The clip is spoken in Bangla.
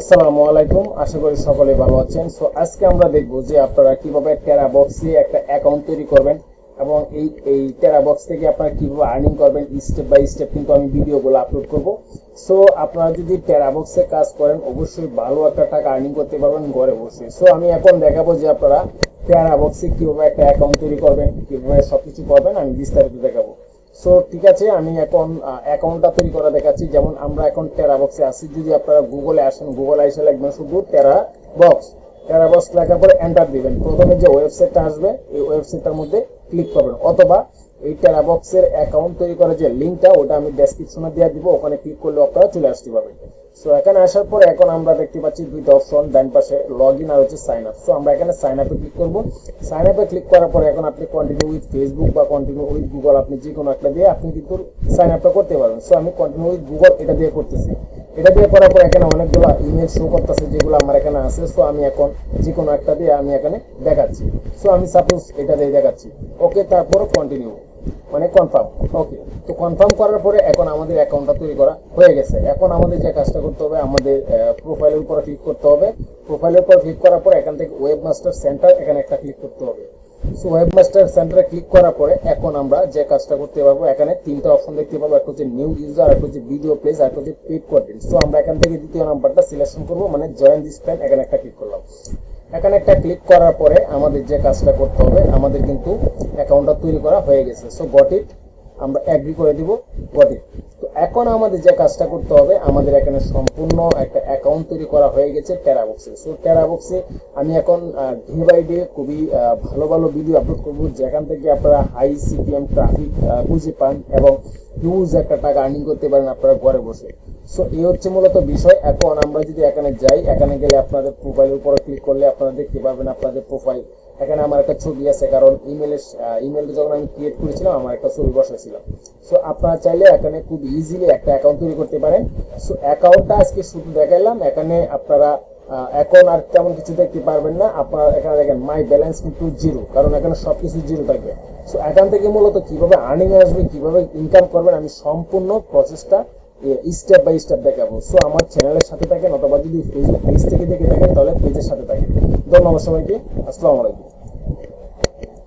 আসসালামু আলাইকুম, আশা করি সকলে ভালো আছেন। সো আজকে আমরা দেখব যে আপনারা কীভাবে টেরা বক্সে একটা অ্যাকাউন্ট তৈরি করবেন এবং এই এই টেরা বক্স থেকে আপনারা কীভাবে আর্নিং করবেন স্টেপ বাই স্টেপ কিন্তু আমি ভিডিওগুলো আপলোড করব। সো আপনারা যদি টেরা বক্সে কাজ করেন, অবশ্যই ভালো একটা টাকা আর্নিং করতে পারবেন ঘরে বসে। সো আমি এখন দেখাবো যে আপনারা টেরা বক্সে কীভাবে একটা অ্যাকাউন্ট তৈরি করবেন, কীভাবে সবকিছু করবেন, আমি বিস্তারিত দেখাবো। সো ঠিক আছে, আমি এখন অ্যাকাউন্টটা তৈরি করা দেখাচ্ছি। যেমন আমরা এখন টেরা বক্সে আসি যদি আপনারা গুগলে আসেন গুগল আইসে লিখবেন শুধু টেরা বক্স টেরা বক্স লেখার পরে এন্টার দিবেন। প্রথমে যে ওয়েবসাইটটা আসবে, এই ওয়েবসাইটটার মধ্যে ক্লিক করবেন। অথবা এই টেরা বক্সের অ্যাকাউন্ট তৈরি করার যে লিঙ্কটা, ওটা আমি ডেসক্রিপশনে দিয়ে দিব, ওখানে ক্লিক করলে আপনারা চলে আসতে পারবেন। সো এখানে আসার পর এখন আমরা দেখতে পাচ্ছি দুইটা অপশন ডান পাশে লগ ইন আর হচ্ছে সাইন আপ সো আমরা এখানে সাইন আপে ক্লিক করব। সাইন আপে ক্লিক করার পর এখন আপনি কন্টিনিউ উইথ ফেসবুক বা কন্টিনিউ উইথ গুগল আপনি যে কোনো একটা দিয়ে আপনি কিন্তু সাইন আপটা করতে পারবেন। সো আমি কন্টিনিউ উইথ গুগল এটা দিয়ে করতেছি। এটা দিয়ে করার পর এখানে অনেকগুলো ইমেল শো করতেছে, যেগুলো আমার এখানে আছে। সো আমি এখন যে কোনো একটা দিয়ে আমি এখানে দেখাচ্ছি। সো আমি সাপোজ এটা দিয়ে দেখাচ্ছি। ওকে তারপর কন্টিনিউ মানে কনফার্ম ওকে তো কনফার্ম করার পরে এখন আমাদের অ্যাকাউন্টটা তৈরি করা হয়ে গেছে। এখন আমাদের যে কাজটা করতে হবে, আমাদের প্রোফাইলের উপরে ক্লিক করতে হবে। প্রোফাইলের উপর ক্লিক করার পর এখান থেকে ওয়েব মাস্টার সেন্টার এখানে একটা ক্লিক করতে হবে। সো ওয়েব মাস্টার সেন্টারে ক্লিক করার পরে এখন আমরা যে কাজটা করতে পারব, এখানে তিনটা অপশন দেখতে পাবো। একটা হচ্ছে নিউ ইউজার একটা হচ্ছে ভিডিও প্লেস আর একটা হচ্ছে পেড কন্টেন্ট সো আমরা এখান থেকে দ্বিতীয় নাম্বারটা সিলেকশন করব মানে জয়েন দিস প্ল্যান এখানে একটা ক্লিক করলাম। এখানে একটা ক্লিক করার পরে আমাদের যে কাজটা করতে হবে, আমাদের কিন্তু অ্যাকাউন্টটা তৈরি করা হয়ে গেছে। সো গট ইট আমরা অ্যাগ্রি করে দিব গট ইট এখন আমাদের যে কাজটা করতে হবে, আমাদের এখানে সম্পূর্ণ একটা অ্যাকাউন্ট তৈরি করা হয়ে গেছে টেরাবক্সে সো টেরাবক্সে আমি এখন ডে বাই ডে খুবই ভালো ভালো ভিডিও আপলোড করব, যেখান থেকে আপনারা হাই সিপিএম ট্রাফিক খুঁজে পান এবং হিউজ একটা টাকা আর্নিং করতে পারেন আপনারা ঘরে বসে। সো এই হচ্ছে মূলত বিষয়। এখন আমরা যদি এখানে যাই, এখানে গেলে আপনাদের প্রোফাইলের উপরে ক্লিক করলে আপনারা দেখতে পাবেন আপনাদের প্রোফাইল এখানে আমার একটা ছবি আছে, কারণ ইমেলের ইমেলটা যখন আমি ক্রিয়েট করেছিলাম, আমার একটা ছবি বসাইছিলাম সো আপনারা চাইলে এখানে খুব ইজিলি একটা অ্যাকাউন্ট তৈরি করতে পারেন। সো অ্যাকাউন্টটা আজকে শুধু দেখাইলাম। এখানে আপনারা এখন আর তেমন কিছু দেখতে পারবেন না। আপনারা এখানে দেখেন মাই ব্যালেন্স কিন্তু জিরো কারণ এখানে সব কিছু জিরো থাকবে। সো এখান থেকে মূলত কীভাবে আর্নিং আসবে, কীভাবে ইনকাম করবেন, আমি সম্পূর্ণ প্রসেসটা স্টেপ বাই স্টেপ দেখাবো। সো আমার চ্যানেলের সাথে থাকেন, অথবা যদি ফেসবুক পেজ থেকে দেখে থাকেন, তাহলে পেজের সাথে থাকেন। ধন্যবাদ সবাইকে। আসসালামু আলাইকুম।